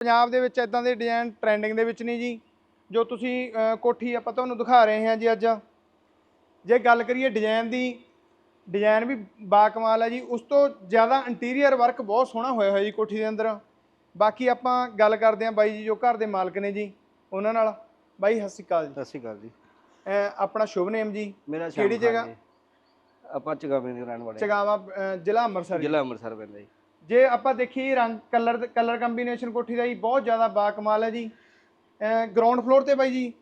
ਪੰਜਾਬ ਦੇ ਵਿੱਚ ਇਦਾਂ ਦੇ ਡਿਜ਼ਾਈਨ ਟ੍ਰੈਂਡਿੰਗ ਦੇ ਵਿੱਚ ਨਹੀਂ ਜੀ। ਜੋ ਤੁਸੀਂ ਕੋਠੀ ਆਪਾਂ ਤੁਹਾਨੂੰ ਦਿਖਾ ਰਹੇ ਹਾਂ ਜੀ ਅੱਜ। ਜੇ ਗੱਲ ਕਰੀਏ ਡਿਜ਼ਾਈਨ ਦੀ ਡਿਜ਼ਾਈਨ ਵੀ ਬਾ ਕਮਾਲ ਹੈ ਜੀ। ਉਸ ਤੋਂ ਜ਼ਿਆਦਾ ਇੰਟੀਰੀਅਰ ਵਰਕ ਬਹੁਤ ਸੋਹਣਾ ਹੋਇਆ ਹੋਇਆ ਜੀ ਕੋਠੀ ਦੇ ਅੰਦਰ। ਬਾਕੀ ਆਪਾਂ ਗੱਲ ਕਰਦੇ ਹਾਂ ਬਾਈ ਜੀ ਜੋ ਘਰ ਦੇ ਮਾਲਕ ਨੇ ਜੀ ਉਹਨਾਂ ਨਾਲ। ਬਾਈ ਸਤਿ ਸ਼੍ਰੀ ਅਕਾਲ ਜੀ। ਸਤਿ ਸ਼੍ਰੀ ਅਕਾਲ ਜੀ। ਆਪਣਾ ਸ਼ੁਭ ਨੇਮ ਜੀ। ਕਿਹੜੀ ਜਗ੍ਹਾ? ਆਪਾਂ ਚਗਾਵੇਂ ਦੇ ਰਹਿਣ ਵਾਲੇ। ਚਗਾਵਾ ਜ਼ਿਲ੍ਹਾ ਅੰਮ੍ਰਿਤਸਰ। ਜ਼ਿਲ੍ਹਾ ਅੰਮ੍ਰਿਤਸਰ ਪੈਂਦਾ ਜੀ। ਜੇ ਆਪਾਂ ਦੇਖੀਏ ਰੰਗ ਕਲਰ ਕਲਰ ਕੰਬੀਨੇਸ਼ਨ ਕੋਠੀ ਦਾ ਜੀ ਬਹੁਤ ਜ਼ਿਆਦਾ ਬਾ ਕਮਾਲ ਹੈ ਜੀ। ਗਰਾਊਂਡ ਫਲੋਰ ਤੇ ਬਾਈ ਜੀ?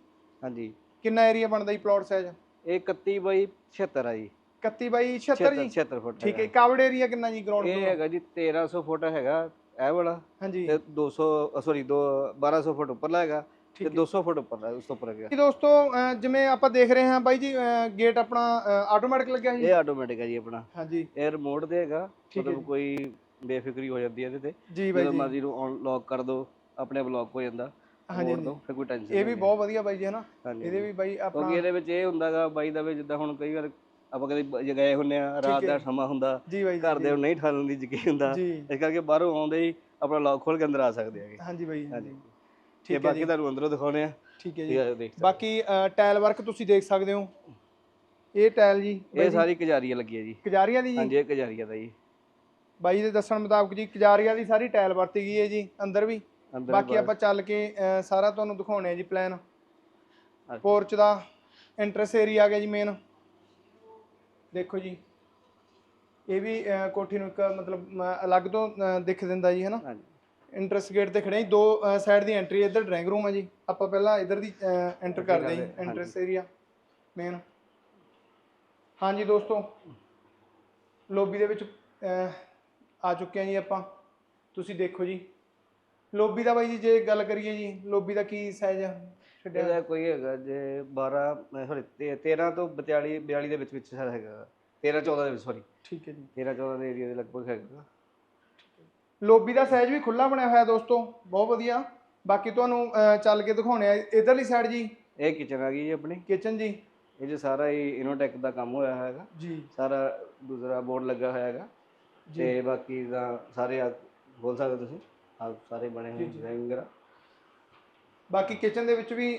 ਹਾਂਜੀ। ਕਿੰਨਾ ਏਰੀਆ ਬਣਦਾ ਜੀ ਪਲਾਟ ਸਾਈਜ਼ ਇਹ 31 ਬਾਈ 76 ਆ ਜੀ। 31 ਬਾਈ 76 ਜੀ? 76 ਫੁੱਟ ਠੀਕ ਹੈ। ਕਾਵੜ ਏਰੀਆ ਕਿੰਨਾ ਜੀ ਗਰਾਊਂਡ ਇਹ ਫਲੋਰ ਹੈਗਾ ਜੀ 1300 ਫੁੱਟ ਹੈਗਾ ਇਹ ਵਾਲਾ। ਹਾਂਜੀ। ਤੇ 200 ਸੌਰੀ 2 1200 ਫੁੱਟ ਉੱਪਰਲਾ ਹੈਗਾ। ਤੇ ਠੀਕ ਹੈ 200 ਫੁੱਟ ਉੱਪਰ ਉਸ ਤੋਂ ਉੱਪਰ ਹੈਗਾ। ਜੀ ਦੋਸਤੋ ਜਿਵੇਂ ਆਪਾਂ ਦੇਖ ਰਹੇ ਹਾਂ ਬਾਈ ਜੀ ਗੇਟ ਆਪਣਾ ਆਟੋਮੈਟਿਕ ਲੱਗਿਆ ਜੀ? ਇਹ ਆਟੋਮੈਟਿਕ ਹੈ ਜੀ ਆਪਣਾ। ਹਾਂਜੀ। ਇਹ ਰਿਮੋਟ ਹੈਗਾ ਹੈ ਮਤਲਬ ਕੋਈ ਬੇਫਿਕਰੀ ਹੋ ਜਾਂਦੀ ਹੈ ਇਹਦੇ ਤੇ। ਜੀ ਬਾਈ ਜਦੋਂ ਜੀ। ਮਰਜ਼ੀ ਨੂੰ ਔਨ ਲੌਕ ਕਰ ਦੋ ਆਪਣੇ ਆਪ lock ਹੋ ਜਾਂਦਾ ਹਾਂਜੀ, ਮੋੜ ਦੋ ਫਿਰ ਕੋਈ ਟੈਨਸ਼ਨ ਇਹ ਵੀ ਬਹੁਤ ਵਧੀਆ ਬਾਈ ਜੀ ਹੈ ਨਾ ਹਾਂਜੀ ਇਹਦੇ ਵੀ ਬਾਈ ਕਿਉਂਕਿ ਆਪਣਾ ਇਹਦੇ ਵਿੱਚ ਇਹ ਹੁੰਦਾਗਾ ਬਾਈ ਦਾ ਵੀ ਜਿੱਦਾਂ ਹੁਣ ਕਈ ਵਾਰ ਆਪਾਂ ਕਦੇ ਬ- ਗਏ ਹੁੰਨੇ ਆ ਰਾਤ ਦਾ ਸਮਾਂ ਹੁੰਦਾ ਜੀ ਬਾਈ ਜੀ, ਘਰ ਦੇ ਨੂੰ ਨਹੀਂ ਠਾਲਣ ਦੀ ਯਕੀਨ ਹੁੰਦਾ ਜੀ। ਇਸ ਕਰਕੇ ਬਾਹਰੋਂ ਆਉਂਦੇ ਹੀ ਆਪਣਾ ਲੌਕ ਖੋਲ ਕੇ ਅੰਦਰ ਆ ਸਕਦੇ ਹੈਗੇ। ਹਾਂਜੀ ਬਾਈ ਹਾਂਜੀ ਹਾਂਜੀ। ਤੇ ਠੀਕ ਹੈ ਬਾਕੀ ਤੁਹਾਨੂੰ ਅੰਦਰੋਂ ਦਿਖਾਉਣੇ ਆ। ਠੀਕ ਹੈ ਠੀਕ ਜੀ ਹੈ ਦੇਖ ਬਾਕੀ ਟਾਇਲ ਵਰਕ ਤੁਸੀਂ ਦੇਖ ਸਕਦੇ ਹੋ। ਇਹ ਟਾਇਲ ਜੀ। ਇਹ ਸਾਰੀ ਕਜਾਰੀਆ ਲੱਗੀ ਹੈ ਜੀ। ਕਜਾਰੀਆ ਦੀ ਜੀ? ਹਾਂਜੀ ਇਹ ਕਜਾਰੀਆ ਦਾ ਜੀ। ਬਾਈ ਦੇ ਦੱਸਣ ਮੁਤਾਬਕ ਜੀ ਕਜਾਰੀਆ ਦੀ ਸਾਰੀ ਟਾਇਲ ਵਰਤੀ ਗਈ ਹੈ ਜੀ ਅੰਦਰ ਵੀ। ਅੰਦਰ ਬਾਕੀ ਆਪਾਂ ਚੱਲ ਕੇ ਸਾਰਾ ਤੁਹਾਨੂੰ ਦਿਖਾਉਣੇ ਆ ਜੀ ਪਲਾਨ। ਪੋਰਚ ਦਾ ਐਂਟਰੈਂਸ ਏਰੀਆ ਆ ਗਿਆ ਜੀ ਮੇਨ ਦੇਖੋ ਜੀ। ਇਹ ਵੀ ਕੋਠੀ ਨੂੰ ਇੱਕ ਮਤਲਬ ਅਲੱਗ ਤੋਂ ਦਿਖ ਦਿੰਦਾ ਜੀ ਹੈਨਾ। ਹਾਂਜੀ। ਐਂਟਰੈਂਸ ਗੇਟ ਤੇ ਖੜੇ ਹਾਂ ਜੀ ਦੋ ਸਾਈਡ ਦੀ ਐਂਟਰੀ ਇੱਧਰ ਡਰਾਇੰਗ ਰੂਮ ਹੈ ਜੀ। ਆਪਾਂ ਪਹਿਲਾਂ ਇੱਧਰ ਦੀ ਐਂਟਰ ਕਰਦੇ ਹਾਂ ਜੀ ਐਂਟਰੈਂਸ ਏਰੀਆ ਮੇਨ ਹਾਂਜੀ ਦੋਸਤੋ ਲੋਬੀ ਦੇ ਵਿੱਚ ਅਹ, ਆ ਚੁੱਕੇ ਹਾਂ ਜੀ ਆਪਾਂ। ਤੁਸੀਂ ਦੇਖੋ ਜੀ। ਲੋਬੀ ਦਾ ਬਾਈ ਜੀ ਜੇ ਗੱਲ ਕਰੀਏ ਜੀ ਲੋਬੀ ਦਾ ਕੀ ਸਾਈਜ਼ ਛੱਡਿਆ। ਇਹਦਾ ਕੋਈ ਹੈਗਾ ਜੇ 12 ਸੌਰੀ 13 ਤੋਂ 42 42 ਦੇ ਵਿੱਚ ਵਿੱਚ ਸਾਰਾ ਹੈਗਾ। 13 14 ਦੇ ਵਿੱਚ ਸੌਰੀ ਠੀਕ ਹੈ ਜੀ। 13 14 ਦੇ ਏਰੀਆ ਦੇ ਲਗਭਗ ਹੈਗਾ। ਲੋਬੀ ਦਾ ਸਾਈਜ਼ ਵੀ ਖੁੱਲਾ ਬਣਿਆ ਹੋਇਆ ਦੋਸਤੋ। ਬਹੁਤ ਵਧੀਆ। ਬਾਕੀ ਤੁਹਾਨੂੰ ਚੱਲ ਕੇ ਦਿਖਾਉਣੇ ਆ। ਇਧਰਲੀ ਸਾਈਡ ਜੀ। ਇਹ ਕਿਚਨ ਆ ਗਈ ਜੀ ਆਪਣੀ। ਕਿਚਨ ਜੀ। ਇਹ 'ਚ ਸਾਰਾ ਹੀ ਇਨੋਟੈਕ ਦਾ ਕੰਮ ਹੋਇਆ ਹੈਗਾ। ਜੀ। ਸਾਰਾ ਦੂਸਰਾ ਬੋਰਡ ਲੱਗਾ ਹੋਇਆ ਹੈਗਾ। ਤੇ ਬਾਕੀ ਦਾ ਸਾਰੇ ਆ ਬੋਲ ਸਕਦੇ ਤੁਸੀਂ? ਆ ਸਾਰੇ ਬਣੇ ਹੋਏ ਡਿਜ਼ਾਈਨ ਵਗੈਰਾ। ਬਾਕੀ ਕਿਚਨ ਦੇ ਵਿੱਚ ਵੀ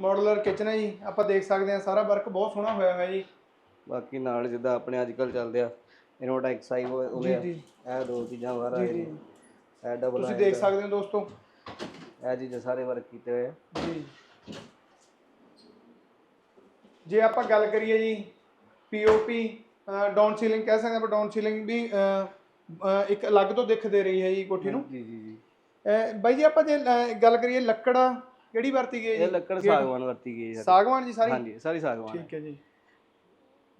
ਮਾਡਲਰ ਕਿਚਨ ਹੈ ਜੀ। ਆਪਾਂ ਦੇਖ ਸਕਦੇ ਹਾਂ ਸਾਰਾ ਵਰਕ ਬਹੁਤ ਸੋਹਣਾ ਹੋਇਆ ਹੋਇਆ ਜੀ। ਬਾਕੀ ਨਾਲ ਜਿੱਦਾਂ ਆਪਣੇ ਅੱਜ ਕੱਲ ਚੱਲਦੇ ਆ ਇਨੋਟੈਕ ਸਾਈ ਹੋ ਗਿਆ। ਜੀ। ਇਹ ਦੋ ਚੀਜ਼ਾਂ ਬਾਹਰ ਆਏ ਨੇ ਇਹ ਡਬਲ ਤੁਸੀਂ ਦੇਖ ਸਕਦੇ ਹੋ ਦੋਸਤੋ। ਇਹ ਚੀਜ਼ਾਂ ਸਾਰੇ ਵਰਕ ਕੀਤੇ ਹੋਏ ਆ। ਜੀ। ਜੇ ਆਪਾਂ ਗੱਲ ਕਰੀਏ ਜੀ ਪੀਓਪੀ ਡਾਊਨ ਸੀਲਿੰਗ ਕਹਿ ਸਕਦੇ ਆਪਾਂ ਡਾਊਨ ਸੀਲਿੰਗ ਵੀ ਇੱਕ ਅਲੱਗ ਤੋਂ ਦਿਖ ਦੇ ਰਹੀ ਹੈ ਜੀ ਕੋਠੀ ਨੂੰ। ਜੀ ਜੀ ਜੀ। ਬਾਈ ਜੀ ਆਪਾਂ ਜੇ ਗੱਲ ਕਰੀਏ ਲੱਕੜ ਕਿਹੜੀ ਵਰਤੀ ਗਈ ਹੈ ਇਹ ਲੱਕੜ ਸਾਗਵਾਨ ਵਰਤੀ ਗਈ ਹੈ ਸਾਗਵਾਨ ਜੀ ਸਾਰੀ? ਹਾਂਜੀ ਸਾਰੀ ਸਾਗਵਾਨ। ਠੀਕ ਹੈ ਜੀ।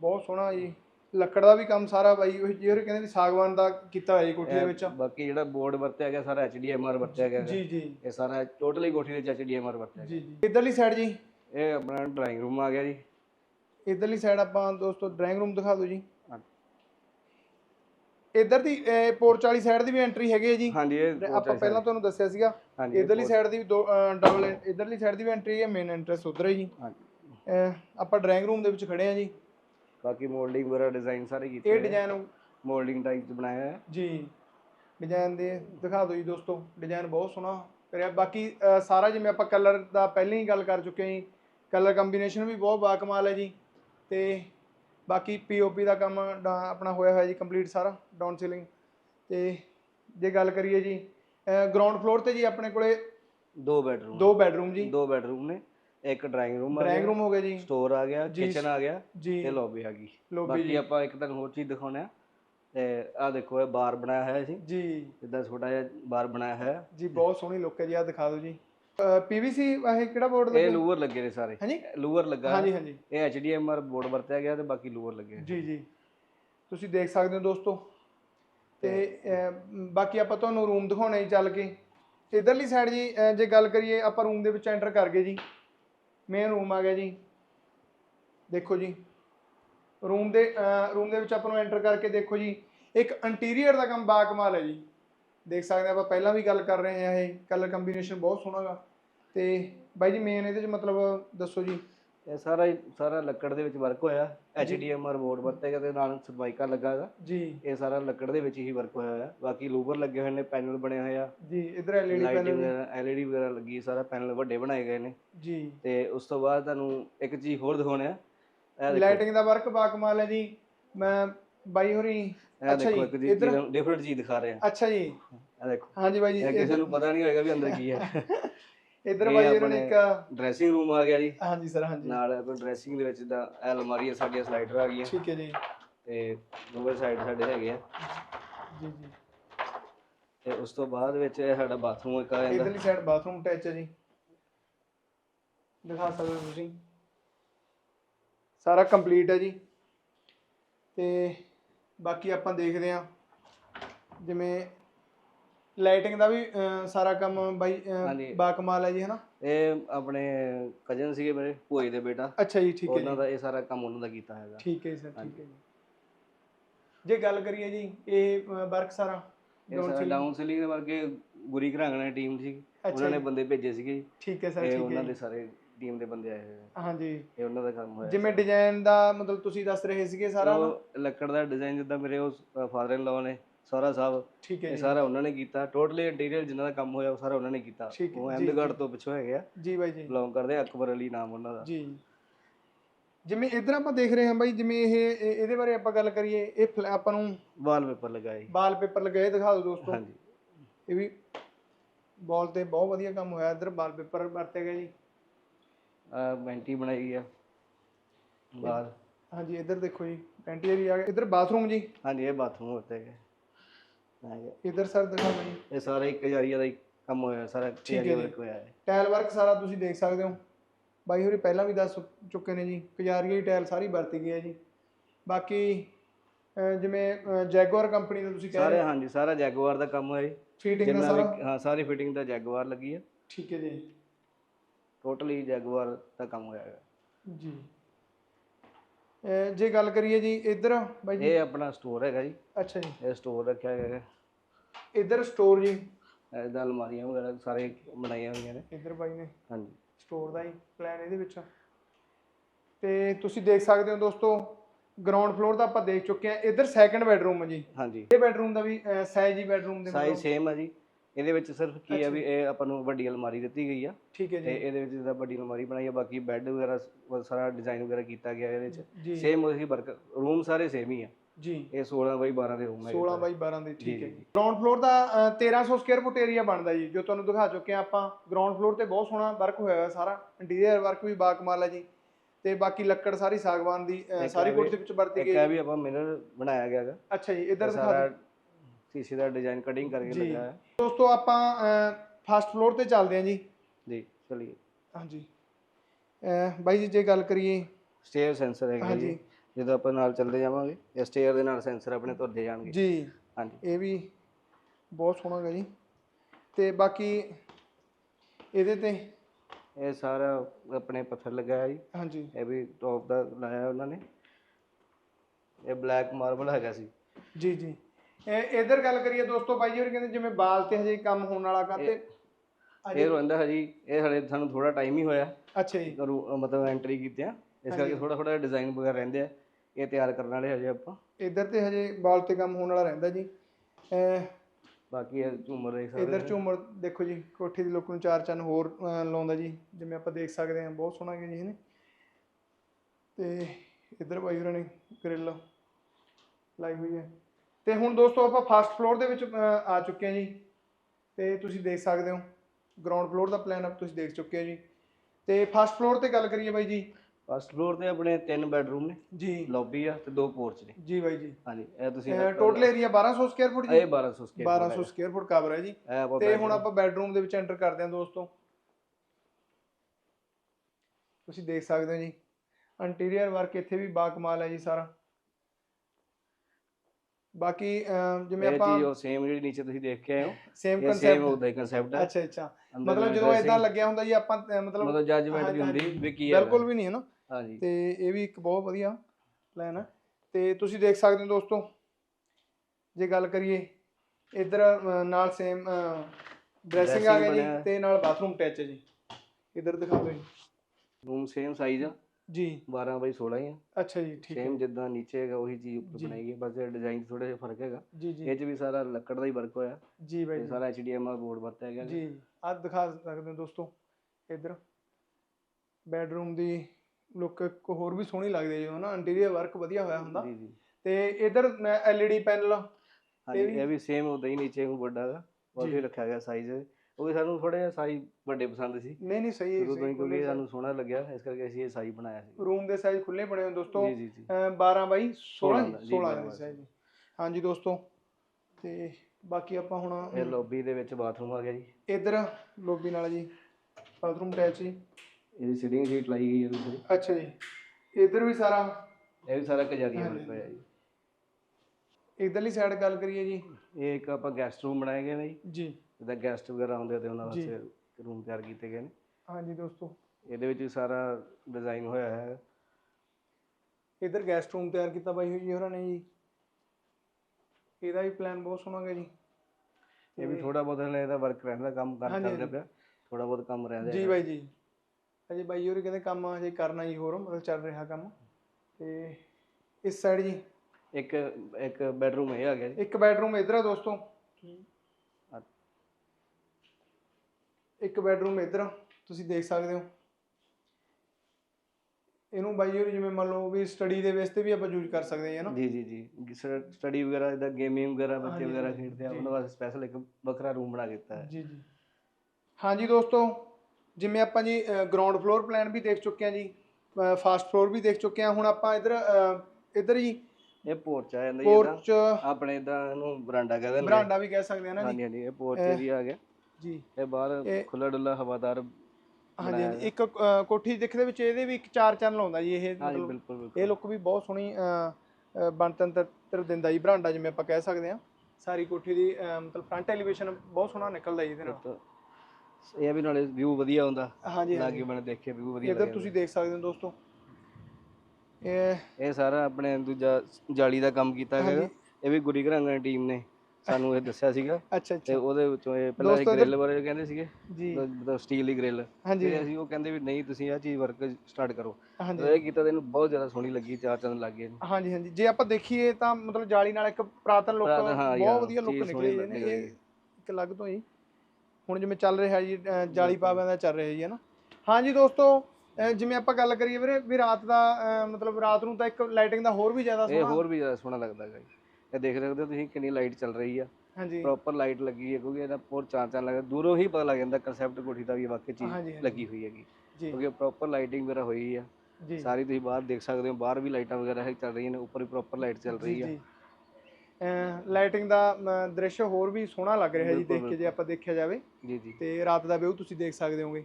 ਬਹੁਤ ਸੋਹਣਾ ਜੀ। ਲੱਕੜ ਦਾ ਵੀ ਕੰਮ ਸਾਰਾ ਬਾਈ ਉਹ ਜਿਹੜੇ ਕਹਿੰਦੇ ਵੀ ਸਾਗਵਾਨ ਦਾ ਕੀਤਾ ਹੋਇਆ ਜੀ ਕੋਠੀ ਦੇ ਵਿੱਚ। ਬਾਕੀ ਜਿਹੜਾ ਬੋਰਡ ਵਰਤਿਆ ਗਿਆ ਸਾਰਾ HDMR ਵਰਤਿਆ ਗਿਆ ਜੀ ਜੀ। ਇਹ ਸਾਰਾ ਟੋਟਲੀ ਕੋਠੀ ਦੇ ਵਿੱਚ HDMR ਵਰਤਿਆ ਗਿਆ। ਜੀ ਜੀ। ਇਧਰਲੀ ਸਾਈਡ ਜੀ? ਇਹ ਆਪਣਾ ਡਰਾਇੰਗ ਰੂਮ ਆ ਗਿਆ ਜੀ। ਇਧਰਲੀ ਸਾਈਡ ਆਪਾਂ ਦੋਸਤੋ ਡਰਾਇੰਗ ਰੂਮ ਦਿਖਾ ਦਿਓ ਜੀ। ਇਧਰ ਦੀ ਪੋਰਚ ਵਾਲੀ ਸਾਈਡ ਦੀ ਵੀ ਐਂਟਰੀ ਹੈਗੀ ਹੈ ਜੀ। ਹਾਂਜੀ ਆਪਾਂ ਪਹਿਲਾਂ ਤੁਹਾਨੂੰ ਦੱਸਿਆ ਸੀਗਾ ਇਧਰਲੀ ਸਾਈਡ ਦੀ ਵੀ ਦੋ ਡਬਲ ਇਧਰਲੀ ਸਾਈਡ ਦੀ ਵੀ ਐਂਟਰੀ ਹੈ ਮੇਨ ਐਂਟਰੈਂਸ ਉਧਰ ਹੈ ਜੀ। ਹਾਂਜੀ। ਆਪਾਂ ਡਰਾਇੰਗ ਰੂਮ ਦੇ ਵਿੱਚ ਖੜੇ ਆ ਜੀ। ਬਾਕੀ ਮੋਲਡਿੰਗ ਵਗੈਰਾ ਡਿਜ਼ਾਈਨ ਸਾਰੇ ਕੀਤੇ ਇਹ ਡਿਜ਼ਾਈਨ ਮੋਲਡਿੰਗ ਟਾਈਪ ਚ ਬਣਾਇਆ ਹੈ ਜੀ। ਡਿਜ਼ਾਈਨ ਦੇ ਦਿਖਾ ਦਿਓ ਜੀ ਦੋਸਤੋ ਡਿਜ਼ਾਈਨ ਬਹੁਤ ਸੋਹਣਾ ਕਰਿਆ। ਬਾਕੀ ਸਾਰਾ ਜਿਵੇਂ ਆਪਾਂ ਕਲਰ ਦਾ ਪਹਿਲਾਂ ਹੀ ਗੱਲ ਕਰ ਚੁੱਕੇ ਹਾਂ ਜੀ ਕਲਰ ਕੰਬੀਨੇਸ਼ਨ ਵੀ ਬਹੁਤ ਬਾਕਮਾਲ ਹੈ ਜੀ। ਤੇ ਬਾਕੀ ਪੀਓਪੀ ਦਾ ਕੰਮ ਆਪਣਾ ਹੋਇਆ ਹੋਇਆ ਜੀ ਕੰਪਲੀਟ ਸਾਰਾ ਡਾਊਨ ਸੀਲਿੰਗ ਤੇ ਜੇ ਗੱਲ ਕਰੀਏ ਜੀ ਗਰਾਊਂਡ ਫਲੋਰ ਤੇ ਜੀ ਆਪਣੇ ਕੋਲੇ ਦੋ ਬੈਡਰੂਮ ਦੋ ਬੈਡਰੂਮ ਜੀ। ਦੋ ਬੈਡਰੂਮ ਨੇ ਇੱਕ ਡਰਾਇੰਗ ਰੂਮ ਆ ਡਰਾਇੰਗ ਰੂਮ ਹੋ ਗਿਆ ਜੀ। ਸਟੋਰ ਆ ਗਿਆ। ਕਿਚਨ ਆ ਗਿਆ ਤੇ ਲੌਬੀ ਆ ਗਈ। ਬਾਕੀ ਜੀ। ਆਪਾਂ ਇੱਕ ਤੁਹਾਨੂੰ ਹੋਰ ਚੀਜ਼ ਦਿਖਾਉਣਾ ਤੇ ਆਹ ਦੇਖੋ ਇਹ ਬਾਰ ਬਣਾਇਆ ਹੋਇਆ ਸੀ। ਜੀ। ਜਿੱਦਾਂ ਛੋਟਾ ਜਿਹਾ ਬਾਰ ਬਣਾਇਆ ਹੋਇਆ। ਜੀ ਬਹੁਤ ਸੋਹਣੀ ਲੁੱਕ ਹੈ ਜੀ ਆ ਦਿਖਾ ਦਿਓ ਜੀ। ਪੀਵੀਸੀ ਇਹ ਕਿਹੜਾ ਬੋਰਡ ਇਹ ਲੱਗਿਆ ਲੂਵਰ ਲੱਗੇ ਨੇ ਸਾਰੇ। ਹਾਂਜੀ? ਲੂਵਰ ਲੱਗਾ ਹਾਂਜੀ ਹਾਂਜੀ। ਇਹ HDMR ਬੋਰਡ ਵਰਤਿਆ ਗਿਆ ਤੇ ਬਾਕੀ ਲੂਵਰ ਲੱਗੇ। ਜੀ ਜੀ। ਤੁਸੀਂ ਦੇਖ ਸਕਦੇ ਹੋ ਦੋਸਤੋ। ਤੇ ਬਾਕੀ ਆਪਾਂ ਤੁਹਾਨੂੰ ਰੂਮ ਦਿਖਾਉਣੇ ਚੱਲ ਕੇ। ਇਧਰਲੀ ਸਾਈਡ ਜੀ ਜੇ ਗੱਲ ਕਰੀਏ ਆਪਾਂ ਰੂਮ ਦੇ ਵਿੱਚ ਐਂਟਰ ਕਰ ਗਏ ਜੀ। ਮੇਨ ਰੂਮ ਆ ਗਿਆ ਜੀ। ਦੇਖੋ ਜੀ। ਰੂਮ ਦੇ ਰੂਮ ਦੇ ਵਿੱਚ ਆਪਾਂ ਨੂੰ ਐਂਟਰ ਕਰਕੇ ਦੇਖੋ ਜੀ। ਇੱਕ ਇੰਟੀਰੀਅਰ ਦਾ ਕੰਮ ਬਾਕਮਾਲ ਹੈ ਜੀ। ਦੇਖ ਸਕਦੇ ਆਪਾਂ ਪਹਿਲਾਂ ਵੀ ਗੱਲ ਕਰ ਰਹੇ ਹਾਂ ਇਹ। ਕਲਰ ਕੰਬੀਨੇਸ਼ਨ ਬਹੁਤ ਸੋਹਣਾ ਗਾ। ਤੇ ਬਾਈ ਜੀ ਮੇਨ ਇਹਦੇ ਚ ਮਤਲਬ ਦੱਸੋ ਜੀ। ਇਹ ਸਾਰਾ ਹੀ ਸਾਰਾ ਲੱਕੜ ਦੇ ਵਿੱਚ ਵਰਕ ਹੋਇਆ। HDMI ਰਿਮੋਟ ਵਰਤੇਗਾ ਤੇ ਨਾਲ ਸਰਵਾਈਕਲ ਲੱਗਾ ਹੈਗਾ ਜੀ। ਇਹ ਸਾਰਾ ਲੱਕੜ ਦੇ ਵਿੱਚ ਹੀ ਵਰਕ ਹੋਇਆ ਹੋਇਆ। ਬਾਕੀ ਲੂਵਰ ਲੱਗੇ ਹੋਏ ਨੇ ਪੈਨਲ ਬਣੇ ਹੋਏ ਆ। ਜੀ ਇਧਰ ਐਲਈਡੀ ਲਾਈਟਿੰਗ ਪੈਨਲ ਵਗੈਰਾ ਵਗੈਰਾ ਲੱਗੀ ਹੈ, ਸਾਰਾ ਪੈਨਲ ਵੱਡੇ ਬਣਾਏ ਗਏ ਨੇ। ਜੀ। ਤੇ ਉਸ ਤੋਂ ਬਾਅਦ ਤੁਹਾਨੂੰ ਇੱਕ ਚੀਜ਼ ਹੋਰ ਦਿਖਾਉਣੇ ਇਹ ਦੇਖੋ। ਲਾਈਟਿੰਗ ਦਾ ਵਰਕ ਬਾ ਕਮਾਲ ਹੈ ਜੀ। ਮੈਂ ਬਾਈ ਹੋਰੀ ਇਹ ਅੱਛਾ ਦੇਖੋ ਜੀ, ਇੱਕ ਇੱਧਰ- ਡਿਫਰੈਂਟ ਚੀਜ਼ ਦਿਖਾ ਰਹੇ ਆ। ਅੱਛਾ ਜੀ। ਇਹ ਦੇਖੋ। ਹਾਂਜੀ ਬਾਈ ਜੀ ਇਹ ਕਿਸੇ ਨੂੰ ਪਤਾ ਨਹੀਂ ਹੋਏਗਾ ਵੀ ਅੰਦਰ ਕੀ ਹੈ। ਇਧਰ ਬਾਈ ਹੋਰਾਂ ਨੇ ਇੱਕ ਡਰੈਸਿੰਗ ਰੂਮ ਆ ਗਿਆ ਜੀ। ਹਾਂਜੀ ਸਰ ਹਾਂਜੀ। ਨਾਲ ਡਰੈਸਿੰਗ ਦੇ ਵਿੱਚ ਦਾ ਅਲਮਾਰੀ ਹੈ ਸਾਡੀਆਂ ਸਲਾਈਡਰ ਆ ਗਈਆਂ। ਠੀਕ ਹੈ ਜੀ। ਤੇ ਦੋਵੇਂ ਸਾਈਡ ਸਾਡੇ ਹੈਗੇ ਆ। ਜੀ ਜੀ। ਤੇ ਉਸ ਤੋਂ ਬਾਅਦ ਵਿੱਚ ਇਹ ਸਾਡਾ ਬਾਥਰੂਮ ਇੱਕ ਆ ਜਾਂਦਾ। ਇਧਰਲੀ ਸਾਈਡ ਬਾਥਰੂਮ ਅਟੈਚ ਹੈ ਜੀ। ਦਿਖਾ ਸਕਦੇ ਹੋ ਤੁਸੀਂ। ਸਾਰਾ ਕੰਪਲੀਟ ਹੈ ਜੀ। ਤੇ ਬਾਕੀ ਆਪਾਂ ਦੇਖਦੇ ਹਾਂ ਜਿਵੇਂ ਲਾਈਟਿੰਗ ਦਾ ਵੀ ਅਹ, ਸਾਰਾ ਕੰਮ ਬਾਈ ਹਾਂਜੀ। ਬਾ ਕਮਾਲ ਹੈ ਜੀ ਹਨਾ? ਇਹ ਆਪਣੇ ਕਜ਼ਨ ਸੀਗੇ ਮੇਰੇ ਭੂਈ ਦੇ ਬੇਟਾ। ਅੱਛਾ ਜੀ ਠੀਕ ਹੈ ਉਹਨਾਂ ਜੀ। ਦਾ ਇਹ ਸਾਰਾ ਕੰਮ ਉਹਨਾਂ ਦਾ ਕੀਤਾ ਹੈਗਾ। ਠੀਕ ਹੈ ਸਰ ਠੀਕ ਹੈ ਜੀ। ਜੇ ਗੱਲ ਕਰੀਏ ਜੀ ਇਹ ਵਰਕ ਸਾਰਾ? ਇਹ ਸਾਰਾ ਡਾਊਨ ਸੀਲਿੰਗ ਦੇ ਵਰਗੇ ਗੁਰੀ ਘਰਾਂਗਣਾ ਟੀਮ ਸੀ ਅੱਛਾ ਉਹਨਾਂ ਨੇ ਜੀ। ਬੰਦੇ ਭੇਜੇ ਸੀਗੇ। ਠੀਕ ਹੈ ਸਰ ਇਹ ਠੀਕ ਉਹਨਾਂ ਹੈ ਦੇ ਜੀ। ਸਾਰੇ ਟੀਮ ਦੇ ਬੰਦੇ ਆਏ ਹੋਏ ਆ। ਹਾਂਜੀ। ਇਹ ਉਹਨਾਂ ਦਾ ਕੰਮ ਹੋਇਆ ਜਿਵੇਂ ਡਿਜ਼ਾਈਨ ਦਾ ਮਤਲਬ ਤੁਸੀਂ ਦੱਸ ਰਹੇ ਸੀਗੇ ਸਾਰਾ ਨਾ ਉਹ ਲੱਕੜ ਦਾ ਡਿਜ਼ਾਈਨ ਜਿੱਦਾਂ ਮੇਰੇ ਉਹ ਫਾਦਰ ਇਨ ਲਾਅ ਨੇ ਸਾਰਾ ਸਾਹਿਬ ਠੀਕ ਹੈ ਇਹ ਜੀ। ਸਾਰਾ ਉਹਨਾਂ ਨੇ ਕੀਤਾ। ਟੋਟਲੀ ਇੰਟੀਰੀਅਰ ਜਿੰਨਾ ਦਾ ਕੰਮ ਹੋਇਆ ਉਹ ਸਾਰਾ ਉਹਨਾਂ ਨੇ ਕੀਤਾ। ਠੀਕ ਹੈ, ਉਹ ਜੀ, ਅਹਿਮਦਗੜ੍ਹ ਤੋਂ ਪਿੱਛੋਂ ਹੈਗੇ ਆ। ਜੀ ਬਾਈ ਜੀ। ਬਿਲੋਂਗ ਕਰਦੇ ਆ, ਅਕਬਰ ਅਲੀ ਨਾਮ ਉਹਨਾਂ ਦਾ। ਜੀ। ਜਿਵੇਂ ਇਧਰ ਆਪਾਂ ਦੇਖ ਰਹੇ ਹਾਂ ਬਾਈ ਜਿਵੇਂ ਇਹ ਇਹ- ਇਹਦੇ ਬਾਰੇ ਆਪਾਂ ਗੱਲ ਕਰੀਏ ਇਹ ਫਲ- ਆਪਾਂ ਨੂੰ ਵਾਲਪੇਪਰ ਲਗਾਏ। ਵਾਲ ਪੇਪਰ ਲਗਾਏ ਦਿਖਾ ਦਿਓ ਦੋਸਤੋ। ਹਾਂਜੀ। ਇਹ ਵੀ ਬਾਲ ਤੇ ਬਹੁਤ ਵਧੀਆ ਕੰਮ ਹੋਇਆ ਇਧਰ ਵਾਲ ਪੇਪਰ ਵਰਤੇ ਗਏ ਜੀ। ਆ ਬੈਂਟੀ ਬਣਾਈ ਆ। ਬਾਹਰ ਹਾਂਜੀ ਇਧਰ ਦੇਖੋ ਜੀ ਪੈਂਟੀ ਏਰੀਆ ਆ ਗਿਆ ਇਧਰ ਬਾਥਰੂਮ ਜੀ। ਹਾਂਜੀ ਇਹ ਬਾਥਰੂਮ ਹੈਗੇ ਹੈਗੇ। ਇਧਰ ਸਰ ਦਿਖਾ ਜੀ ਇਹ ਸਾਰਾ ਇੱਕ ਹਜ਼ਾਰੀਆ ਦਾ ਹੀ ਕੰਮ ਹੋਇਆ ਸਾਰਾ ਹੈ। ਵਰਕ ਹੋਇਆ ਹੈ ਟਾਇਲ ਵਰਕ ਸਾਰਾ ਤੁਸੀਂ ਦੇਖ ਸਕਦੇ ਹੋ। ਬਾਈ ਹੋਰੀ ਪਹਿਲਾਂ ਵੀ ਦੱਸ ਚੁੱਕੇ ਨੇ ਜੀ ਕਜਾਰੀਆ ਦੀ ਟਾਇਲ ਸਾਰੀ ਵਰਤੀ ਗਈ ਹੈ ਜੀ। ਬਾਕੀ ਜਿਵੇਂ ਜੈਗੁਆਰ ਕੰਪਨੀ ਦਾ ਤੁਸੀਂ ਕਹਿ ਸਾਰੇ ਰਹੇ ਹਾਂਜੀ ਸਾਰਾ ਜੈਗਵਾਰ ਦਾ ਕੰਮ ਹੋਇਆ ਜੀ। ਫੀਟਿੰਗ ਦਾ ਸਾਰਾ? ਹਾਂ ਸਾਰੀ ਫਿਟਿੰਗ ਦਾ ਜੈਗਵਾਰ ਲੱਗੀ ਹੈ। ਠੀਕ ਹੈ ਜੀ। ਟੋਟਲੀ ਜੈਗਵਾਰ ਦਾ ਕੰਮ ਹੋਇਆ ਹੈ ਜੀ। ਜੇ ਗੱਲ ਕਰੀਏ ਜੀ ਇਧਰ ਬਾਈ ਜੀ। ਇਹ ਆਪਣਾ ਸਟੋਰ ਹੈਗਾ ਜੀ। ਅੱਛਾ ਜੀ। ਇਹ ਸਟੋਰ ਰੱਖਿਆ ਗਿਆ ਹੈ ਇਧਰ ਸਟੋਰ ਜੀ। ਇਹਦਾ ਅਲਮਾਰੀਆਂ ਵਗੈਰਾ ਸਾਰੇ ਬਣਾਈਆਂ ਹੋਈਆਂ ਨੇ। ਇਧਰ ਬਾਈ ਨੇ। ਹਾਂਜੀ। ਸਟੋਰ ਦਾ ਹੀ ਪਲਾਨ ਇਹਦੇ ਵਿੱਚ। ਤੇ ਤੁਸੀਂ ਦੇਖ ਸਕਦੇ ਹੋ ਦੋਸਤੋ ਗਰਾਊਂਡ ਫਲੋਰ ਦਾ ਆਪਾਂ ਦੇਖ ਚੁੱਕੇ ਹਾਂ। ਇਧਰ ਸੈਕੰਡ ਬੈਡਰੂਮ ਹੈ ਜੀ। ਹਾਂਜੀ। ਇਹ ਬੈਡਰੂਮ ਦਾ ਵੀ ਸਾਈਜ਼ ਹੀ ਬੈਡਰੂਮ ਦੇ ਸਾਈਜ਼ ਸੇਮ ਹੈ ਜੀ। ਇਹਦੇ ਵਿੱਚ ਸਿਰਫ ਕੀ ਹੈ ਵੀ ਇਹ ਆਪਾਂ ਨੂੰ ਵੱਡੀ ਅਲਮਾਰੀ ਦਿੱਤੀ ਗਈ ਆ। ਠੀਕ ਹੈ ਤੇ ਜੀ ਇਹਦੇ ਵਿੱਚ ਜਿੱਦਾਂ ਵੱਡੀ ਅਲਮਾਰੀ ਬਣਾਈ ਆ ਬਾਕੀ ਬੈੱਡ ਵਗੈਰਾ ਸਾਰਾ ਡਿਜ਼ਾਈਨ ਵਗੈਰਾ ਕੀਤਾ ਗਿਆ ਇਹਦੇ ਵਿੱਚ। ਸੇਮ ਉਹੀ ਵਰਕ ਰੂਮ ਸਾਰੇ ਸੇਮ ਹੀ ਆ। ਜੀ। ਇਹ 16 ਬਾਈ 12 ਦੇ ਰੂਮ ਹੈ 16 ਬਾਈ 12 ਦੇ ਠੀਕ ਹੈ ਜੀ। ਗਰਾਊਂਡ ਫਲੋਰ ਦਾ ਅ, 1300 ਸਕੁਅਰ ਫੁੱਟ ਏਰੀਆ ਬਣਦਾ ਜੀ ਜੋ ਤੁਹਾਨੂੰ ਦਿਖਾ ਚੁੱਕੇ ਆ ਆਪਾਂ। ਗਰਾਊਂਡ ਫਲੋਰ ਤੇ ਬਹੁਤ ਸੋਹਣਾ ਵਰਕ ਹੋਇਆ ਹੋਇਆ ਸਾਰਾ। ਇੰਟੀਰੀਅਰ ਵਰਕ ਵੀ ਬਾਕਮਾਲ ਹੈ ਜੀ। ਤੇ ਬਾਕੀ ਲੱਕੜ ਸਾਰੀ ਸਾਗਵਾਨ ਦੀ ਸਾਰੀ ਕੋਠ ਦੇ ਵਿੱਚ ਵਰਤੀ ਗਈ ਇਹ ਵੀ ਆਪਾਂ ਮਿਰਰ ਬਣਾਇਆ ਗਿਆ ਹੈਗਾ। ਅੱਛਾ ਜੀ ਇੱਧਰ ਦਿਖਾ ਦਿਓ। ਸ਼ੀਸ਼ੇ ਦਾ ਡਿਜ਼ਾਈਨ ਕਟਿੰਗ ਕਰਕੇ ਜੀ। ਲੱਗਾ ਹੈ ਦੋਸਤੋ ਆਪਾਂ ਫਸਟ ਫਲੋਰ ਤੇ ਚੱਲਦੇ ਹਾਂ ਜੀ। ਜੀ ਚਲਿਏ। ਹਾਂਜੀ। ਅ, ਬਾਈ ਜੀ ਜੇ ਗੱਲ ਕਰੀਏ। ਸਟੇਅਰ ਸੈਂਸਰ ਹੈਗਾ ਹਾਂਜੀ। ਜੀ ਜਦੋਂ ਆਪਾਂ ਨਾਲ ਚੱਲਦੇ ਜਾਵਾਂਗੇ ਇਹ ਸਟੇਅਰ ਦੇ ਨਾਲ ਸੈਂਸਰ ਆਪਣੇ ਤੁਰਦੇ ਜਾਣਗੇ। ਜੀ। ਹਾਂਜੀ। ਇਹ ਵੀ ਬਹੁਤ ਸੋਹਣਾ ਹੈਗਾ ਜੀ। ਤੇ ਬਾਕੀ ਇਹਦੇ ਤੇ ਇਹ ਸਾਰਾ ਆਪਣੇ ਪੱਥਰ ਲੱਗਾ ਹੈ ਜੀ। ਹਾਂਜੀ। ਇਹ ਵੀ ਟੌਪ ਦਾ ਲਾਇਆ ਉਹਨਾਂ ਨੇ। ਇਹ ਬਲੈਕ ਮਾਰਬਲ ਹੈਗਾ ਸੀ। ਜੀ ਜੀ। ਇਧਰ ਗੱਲ ਕਰੀਏ ਦੋਸਤੋ ਬਾਈ ਜੀ ਹੋਰ ਕਹਿੰਦੇ ਜਿਵੇਂ ਬਾਲ ਤੇ ਹਜੇ ਕੰਮ ਹੋਣ ਵਾਲਾ ਕਰ ਤੇ ਇਹ ਰੋਂਦਾ ਹਜੀ ਇਹ ਹਲੇ ਸਾਨੂੰ ਥੋੜਾ ਟਾਈਮ ਹੀ ਹੋਇਆ। ਅੱਛਾ ਜੀ। ਮਤਲਬ ਐਂਟਰੀ ਕੀਤੇ ਆ। ਇਸ ਕਰਕੇ ਥੋੜਾ ਥੋੜਾ ਡਿਜ਼ਾਈਨ ਵਗੈਰਾ ਰਹਿੰਦੇ ਆ। ਇਹ ਤਿਆਰ ਕਰਨ ਵਾਲੇ ਹਜੇ ਆਪਾਂ। ਇਧਰ ਤੇ ਹਜੇ ਬਾਲ ਤੇ ਕੰਮ ਹੋਣ ਵਾਲਾ ਰਹਿੰਦਾ ਜੀ। ਬਾਕੀ ਇਹ ਝੂਮਰ ਦੇਖ ਸਕਦੇ ਇਧਰ ਝੂਮਰ ਦੇਖੋ ਜੀ ਕੋਠੀ ਦੀ ਲੁੱਕ ਨੂੰ ਚਾਰ ਚੰਨ ਹੋਰ ਲਾਉਂਦਾ ਜੀ। ਜਿਵੇਂ ਆਪਾਂ ਦੇਖ ਸਕਦੇ ਹਾਂ ਬਹੁਤ ਸੋਹਣਾ ਜੀ ਇਹਨੇ। ਤੇ ਇਧਰ ਬਾਈ ਹੋਰਾਂ ਨੇ ਗ੍ਰਿਲ ਲਾਈ ਹੋਈ ਹੈ। ਤੇ ਹੁਣ ਦੋਸਤੋ ਆਪਾਂ ਫਸਟ ਫਲੋਰ ਦੇ ਵਿੱਚ ਆ ਚੁੱਕੇ ਹਾਂ ਜੀ। ਤੇ ਤੁਸੀਂ ਦੇਖ ਸਕਦੇ ਹੋ ਗਰਾਊਂਡ ਫਲੋਰ ਦਾ ਪਲਾਨ ਆਪ ਤੁਸੀਂ ਦੇਖ ਚੁੱਕੇ ਹੋ ਜੀ। ਤੇ ਫਸਟ ਫਲੋਰ ਤੇ ਗੱਲ ਕਰੀਏ ਬਾਈ ਜੀ। ਫਸਟ ਫਲੋਰ ਤੇ ਆਪਣੇ ਤਿੰਨ ਬੈਡਰੂਮ ਨੇ। ਜੀ। ਲੌਬੀ ਆ ਤੇ ਦੋ ਪੋਰਚ ਨੇ। ਜੀ ਬਾਈ ਜੀ। ਹਾਂਜੀ ਇਹ ਤੁਸੀਂ ਟੋਟਲ ਏਰੀਆ 1200 ਸਕੁਅਰ ਫੁੱਟ ਜੀ। ਇਹ 1200 ਸਕੁਅਰ 1200 ਸਕੁਅਰ ਫੁੱਟ ਕਵਰ ਹੈ ਜੀ। ਤੇ ਹੁਣ ਆਪਾਂ ਬੈਡਰੂਮ ਦੇ ਵਿੱਚ ਐਂਟਰ ਕਰਦੇ ਹਾਂ ਦੋਸਤੋ। ਤੁਸੀਂ ਦੇਖ ਸਕਦੇ ਹੋ ਜੀ। ਇੰਟੀਰੀਅਰ ਵਰਕ ਇੱਥੇ ਵੀ ਬਾ ਕਮਾਲ ਹੈ ਜੀ ਸਾਰਾ। ਬਾਕੀ ਜਿਵੇਂ ਇਹ ਆਪਾਂ ਚੀਜ਼ ਉਹ ਸੇਮ ਜਿਹੜੀ ਨੀਚੇ ਤੁਸੀਂ ਦੇਖ ਕੇ ਆਏ ਹੋ ਸੇਮ ਇਹ ਸੇਮ ਕਨਸੈਪਟ ਉਹਦਾ ਹੀ ਕਨਸੈਪਟ ਹੈ। ਅੱਛਾ ਅੱਛਾ। ਮਤਲਬ ਜਦੋਂ ਇਦਾਂ ਲੱਗਿਆ ਹੁੰਦਾ ਜੀ ਆਪਾਂ ਮਤਲਬ ਮਤਲਬ ਜੱਜਮੈਂਟ ਦੀ ਹੁੰਦੀ। ਵੀ ਕੀ ਹੈ। ਬਿਲਕੁਲ ਵੀ ਨਹੀਂ ਹੈ ਨਾ? ਹਾਂਜੀ। ਤੇ ਇਹ ਵੀ ਇੱਕ ਬਹੁਤ ਵਧੀਆ ਪਲਾਨ ਹੈ। ਤੇ ਤੁਸੀਂ ਦੇਖ ਸਕਦੇ ਹੋ ਦੋਸਤੋ ਜੇ ਗੱਲ ਕਰੀਏ ਇਧਰ ਨਾਲ ਸੇਮ ਡਰੈਸਿੰਗ ਆ ਜੀ ਹੈ। ਤੇ ਨਾਲ ਬਾਥਰੂਮ ਅਟੈਚ ਹੈ ਜੀ। ਇਧਰ ਦਿਖਾ ਦਿਓ ਜੀ। ਰੂਮ ਸੇਮ ਸਾਈਜ਼ ਆ। ਜੀ। 12 ਬਾਈ 16 ਹੀ ਆ। ਅੱਛਾ ਜੀ ਠੀਕ ਹੈ। ਸੇਮ ਜਿੱਦਾਂ ਨੀਚੇ ਹੈਗਾ ਉਹੀ ਚੀਜ਼ ਉੱਪਰ। ਬਣਾਈ ਹੈ ਬਸ ਡਿਜ਼ਾਈਨ ਥੋੜਾ ਜਿਹਾ ਫ਼ਰਕ ਹੈਗਾ। ਜੀ ਜੀ। ਇਹ 'ਚ ਵੀ ਸਾਰਾ ਲੱਕੜ ਦਾ ਹੀ ਵਰਕ ਹੋਇਆ। ਜੀ ਬਾਈ ਸਾਰਾ HDMI ਬੋਰਡ ਵਰਤਿਆ ਗਿਆ ਜੀ ਆਹ ਦਿਖਾ ਸਕਦੇ ਹੋ ਦੋਸਤੋ ਇੱਧਰ। ਬੈਡਰੂਮ ਦੀ ਲੁੱਕ ਇੱਕ ਹੋਰ ਵੀ ਸੋਹਣੀ ਲੱਗਦੀ ਹੈ ਜੋ ਹਨਾ? ਇੰਟੀਰੀਅਰ ਵਰਕ ਵਧੀਆ ਹੋਇਆ ਹੁੰਦਾ। ਜੀ ਜੀ। ਤੇ ਇੱਧਰ LED ਪੈਨਲ ਹਾਂਜੀ ਇਹ ਵੀ ਸੇਮ ਉਦਾਂ ਹੀ ਨੀਚੇ ਨੂੰ ਵੱਡਾ ਹੈਗਾ। ਉਹ। ਵੀ ਰੱਖਿਆ ਗਿਆ ਸਾਈਜ਼ ਉਹ ਵੀ ਸਾਨੂੰ ਥੋੜੇ ਜਿਹਾ ਸਾਈਜ਼ ਵੱਡੇ ਪਸੰਦ ਸੀ। ਨਹੀਂ ਨਹੀਂ ਸਹੀ ਸ਼ੁਰੂ ਤੋਂ ਹੀ ਕਿਉਂਕਿ ਸਾਨੂੰ ਸੋਹਣਾ ਲੱਗਿਆ ਇਸ ਕਰਕੇ ਅਸੀਂ ਇਹ ਸਾਈਜ਼ ਬਣਾਇਆ ਸੀ। ਰੂਮ ਦੇ ਸਾਈਜ਼ ਖੁੱਲੇ ਬਣੇ ਹੋਏ ਦੋਸਤੋ। ਜੀ ਜੀ ਜੀ। ਅਹ 12 ਬਾਈ 16 16 ਜੀ, 16 ਬਾਰਾਂ ਦੇ ਸਾਈਜ਼ ਹਾਂਜੀ ਦੋਸਤੋ ਤੇ ਬਾਕੀ ਆਪਾਂ ਇਹ ਹੁਣ ਲੌਬੀ ਦੇ ਵਿੱਚ ਬਾਥਰੂਮ ਆ ਗਿਆ ਜੀ। ਇੱਧਰ ਲੋਬੀ ਨਾਲ ਜੀ ਬਾਥਰੂਮ ਅਟੈਚ ਜੀ। ਇਹਦੀ ਸਿਟਿੰਗ ਸੀਟ ਲਾਈ ਗਈ ਹੈ ਦੂਸਰੀ ਅੱਛਾ ਜੀ ਇੱਧਰ ਵੀ ਸਾਰਾ। ਇਹ ਵੀ ਸਾਰਾ ਕਜਾਰੀਆ ਹਾਂਜੀ। ਹੋਇਆ ਜੀ। ਇਧਰਲੀ ਸਾਈਡ ਗੱਲ ਕਰੀਏ ਜੀ। ਇਹ ਇੱਕ ਆਪਾਂ ਗੈਸਟ ਰੂਮ ਬਣਾਏ ਗਏ ਨੇ ਜੀ। ਜੀ। ਜਿੱਦਾਂ ਗੈਸਟ ਵਗੈਰਾ ਆਉਂਦੇ ਤੇ ਉਹਨਾਂ ਜੀ। ਵਾਸਤੇ ਰੂਮ ਤਿਆਰ ਕੀਤੇ ਗਏ ਨੇ। ਹਾਂਜੀ ਦੋਸਤੋ। ਇਹਦੇ ਵਿੱਚ ਵੀ ਸਾਰਾ ਡਿਜ਼ਾਈਨ ਹੋਇਆ ਹੈ। ਇੱਧਰ ਗੈਸਟ ਰੂਮ ਤਿਆਰ ਕੀਤਾ ਬਾਈ ਜੀ ਹੋਰਾਂ ਨੇ ਜੀ। ਇਹਦਾ ਵੀ ਪਲਾਨ ਬਹੁਤ ਸੋਹਣਾ ਹੈ ਜੀ। ਇਹ ਵੀ ਥੋੜਾ ਬਹੁਤ ਹਲੇ ਇਹਦਾ ਵਰਕ ਰਹਿੰਦਾ ਕੰਮ ਕਰ ਹਾਂਜੀ, ਚੱਲਦਾ ਹਾਂਜੀ। ਪਿਆ। ਥੋੜਾ ਬਹੁਤ ਕੰਮ ਰਹਿੰਦਾ ਜੀ ਬਾਈ ਜੀ। ਅਜੇ ਬਾਈ ਹੋਰੀ ਕਹਿੰਦੇ ਕੰਮ ਅਜੇ ਕਰਨਾ ਜੀ ਹੋਰ ਮਤਲਬ ਚੱਲ ਰਿਹਾ ਕੰਮ। ਤੇ ਇਸ ਸਾਈਡ ਜੀ। ਇੱਕ ਇੱਕ ਬੈਡਰੂਮ ਇਹ ਆ ਗਿਆ ਜੀ। ਇੱਕ ਬੈਡਰੂਮ ਇਧਰ ਆ ਦੋਸਤੋ। ਇੱਕ ਬੈਡਰੂਮ ਇਧਰ ਤੁਸੀਂ ਦੇਖ ਸਕਦੇ ਹੋ। ਇਹਨੂੰ ਬਾਈ ਹੋਰੀ ਜਿਵੇਂ ਮੰਨ ਲਓ ਵੀ ਸਟੱਡੀ ਦੇ ਤੇ ਵੀ ਆਪਾਂ ਯੂਜ਼ ਕਰ ਸਕਦੇ ਹਾਂ ਨਾ? ਜੀ ਜੀ ਜੀ। ਸਟੱਡੀ ਵਗੈਰਾ ਜਿੱਦਾਂ ਗੇਮਿੰਗ ਵਗੈਰਾ ਬੱਚੇ ਵਗੈਰਾ ਖੇਡਦੇ ਆ ਜੀ। ਉਹਨਾਂ ਵਾਸਤੇ ਸਪੈਸ਼ਲ ਇੱਕ ਵੱਖਰਾ ਰੂਮ ਬਣਾ ਦਿੱਤਾ ਹੈ। ਜੀ ਜੀ। ਹਾਂਜੀ ਦੋਸਤੋ ਜਿਵੇਂ ਆਪਾਂ ਜੀ ਗਰਾਊਂਡ ਫਲੋਰ ਪਲਾਨ ਵੀ ਦੇਖ ਚੁੱਕੇ ਹਾਂ ਜੀ ਫਾਸਟ ਫਲੋਰ ਵੀ ਦੇਖ ਚੁੱਕੇ ਹਾਂ। ਹੁਣ ਆਪਾਂ ਇਧਰ ਇਧਰ ਜੀ। ਇਹ ਪੋਰਚ ਆ ਜਾਂਦਾ ਜੀ ਇਹਦਾ ਪੋਰਚ ਆਪਣੇ ਇਦਾਂ ਇਹਨੂੰ ਬਰਾਂਡਾ ਕਹਿੰਦੇ ਨੇ। ਬਰਾਂਡਾ ਵੀ ਕਹਿ ਸਕਦੇ ਹਾਂ ਨਾ ਜੀ। ਹਾਂਜੀ ਹਾਂਜੀ ਇਹ ਪੋਰਚ ਏਰੀਆ ਆ ਗਿਆ। ਜੀ। ਇਹ ਬਾਹਰ ਇਹ- ਖੁੱਲਾ ਡੁੱਲਾ ਹਵਾਦਾਰ ਹਾਂਜੀ ਹਾਂਜੀ। ਇੱਕ ਅ, ਕੋਠੀ ਦਿੱਖ ਦੇ ਵਿੱਚ ਇਹਦੇ ਵੀ ਇੱਕ ਚਾਰ ਚੈਨਲ ਆਉਂਦਾ ਜੀ ਇਹ ਹਾਂਜੀ ਮਤਲਬ ਬਿਲਕੁਲ ਇਹ ਲੁੱਕ ਵੀ ਬਹੁਤ ਸੋਹਣੀ ਬਣਤੰਤਰ ਦਿੰਦਾ ਜੀ ਬਰਾਂਡਾ ਜਿਵੇਂ ਆਪਾਂ ਕਹਿ ਸਕਦੇ ਹਾਂ। ਸਾਰੀ ਕੋਠੀ ਦੀ ਅ, ਮਤਲਬ ਫਰੰਟ ਐਲੀਵੇਸ਼ਨ ਬਹੁਤ ਸੋਹਣਾ ਨਿਕਲਦਾ ਜੀ ਇਹਦੇ ਨਾਲ। ਇਹ ਵੀ ਨਾਲੇ ਵਿਊ ਵਧੀਆ ਹੁੰਦਾ। ਹਾਂਜੀ ਲਾਗੇ ਹਾਂਜੀ ਬਣੇ ਦੇਖੇ ਵਿਊ ਵਧੀਆ ਇੱਧਰ ਲੱਗਿਆ ਤੁਸੀਂ ਦੇਖ ਸਕਦੇ ਹੋ ਦੋਸਤੋ। ਇਹ ਇਹ ਸਾਰਾ ਆਪਣੇ ਦੂਜਾ ਜਾਲੀ ਦਾ ਕੰਮ ਕੀਤਾ ਹੈਗਾ। ਹਾਂਜੀ। ਇਹ ਵੀ ਗੁਰੀ ਘਰਾਂਗਾਂ ਦੀ ਟੀਮ ਨੇ। ਸਾਨੂੰ ਇਹ ਦੱਸਿਆ ਸੀਗਾ। ਅੱਛਾ ਤੇ ਅੱਛਾ ਉਹਦੇ ਵਿੱਚੋਂ ਇਹ ਪਹਿਲਾਂ ਦੋਸਤੋ ਇਹਦੇ- ਗ੍ਰਿਲ ਬਾਰੇ ਕਹਿੰਦੇ ਸੀਗੇ ਜੀ। ਮਤਲਬ ਸਟੀਲ ਦੀ ਗ੍ਰਿਲ ਹਾਂਜੀ। ਤੇ ਅਸੀਂ ਉਹ ਕਹਿੰਦੇ ਵੀ ਨਹੀਂ ਤੁਸੀਂ ਇਹ ਚੀਜ਼ ਵਰਕ ਸਟਾਰਟ ਕਰੋ। ਹਾਂਜੀ। ਤੇ ਇਹ ਕੀਤਾ ਤੇ ਇਹਨੂੰ ਬਹੁਤ ਜ਼ਿਆਦਾ ਸੋਹਣੀ ਲੱਗੀ ਚਾਰ ਚੰਦ ਲੱਗ ਗਏ ਇਹਨੂੰ। ਹਾਂਜੀ ਹਾਂਜੀ। ਜੇ ਆਪਾਂ ਦੇਖੀਏ ਤਾਂ ਮਤਲਬ ਜਾਲੀ ਨਾਲ ਇੱਕ ਪੁਰਾਤਨ ਲੁੱਕ ਪੁਰਾਤਨ, ਹਾਂ ਬਹੁਤ ਯਾਰ, ਵਧੀਆ ਲੁੱਕ ਚੀਜ਼ ਨਿਕਲੀ ਸੋਹਣੀ ਇਹ ਇੱਕ ਅਲੱਗ ਤੋਂ ਹੀ। ਹੁਣ ਜਿਵੇਂ ਚੱਲ ਰਿਹਾ ਜੀ ਜਾਲੀ ਪਾਵਿਆਂ ਦਾ ਚੱਲ ਰਿਹਾ ਜੀ ਹੈ ਨਾ? ਹਾਂਜੀ ਦੋਸਤੋ ਜਿਵੇਂ ਆਪਾਂ ਗੱਲ ਕਰੀਏ ਵੀਰੇ ਵੀ ਰਾਤ ਦਾ ਮਤਲਬ ਰਾਤ ਨੂੰ ਤਾਂ ਇੱਕ ਲਾਈਟਿੰਗ ਦਾ ਹੋਰ ਵੀ ਜ਼ਿਆਦਾ ਇਹ ਸੋਹਣਾ ਹੋਰ ਵੀ ਜ਼ਿਆਦਾ ਸੋਹਣਾ ਲੱਗਦਾ ਹੈਗਾ ਜੀ। ਇਹ ਦੇਖ ਸਕਦੇ ਹੋ ਤੁਸੀਂ ਕਿੰਨੀ ਲਾਈਟ ਚੱਲ ਰਹੀ ਆ। ਹਾਂਜੀ। ਪ੍ਰੋਪਰ ਲਾਈਟ ਲੱਗੀ ਹੈ ਕਿਉਂਕਿ ਇਹਦਾ ਪੂਰ ਚਾਰ ਚਾਰ ਲੱਗਾ ਦੂਰੋਂ ਹੀ ਪਤਾ ਲੱਗ ਜਾਂਦਾ ਕਨਸੈਪਟ ਕੋਠੀ ਦਾ ਵੀ ਵਾਕਈ ਚੀਜ਼। ਲੱਗੀ ਹੋਈ ਹੈਗੀ। ਕਿਉਂਕਿ ਪ੍ਰੋਪਰ ਲਾਈਟਿੰਗ ਵਗੈਰਾ ਹੋਈ ਆ। ਸਾਰੀ ਤੁਸੀਂ ਬਾਹਰ ਦੇਖ ਸਕਦੇ ਹੋ ਬਾਹਰ ਵੀ ਲਾਈਟਾਂ ਵਗੈਰਾ ਹੈ ਚੱਲ ਰਹੀਆਂ ਨੇ ਉੱਪਰ ਵੀ ਪ੍ਰੋਪਰ ਲਾਈਟ ਚੱਲ ਰਹੀ ਆ। ਲਾਈਟਿੰਗ ਦਾ ਦ੍ਰਿਸ਼ ਹੋਰ ਵੀ ਸੋਹਣਾ ਲੱਗ ਰਿਹਾ ਜੀ ਦੇਖ ਕੇ ਜੇ ਆਪਾਂ ਦੇਖਿਆ ਜਾਵੇ। ਜੀ ਜੀ। ਤੇ ਰਾਤ ਦਾ ਵਿਊ ਤੁਸੀਂ ਦੇਖ ਸਕਦੇ ਹੋਗੇ।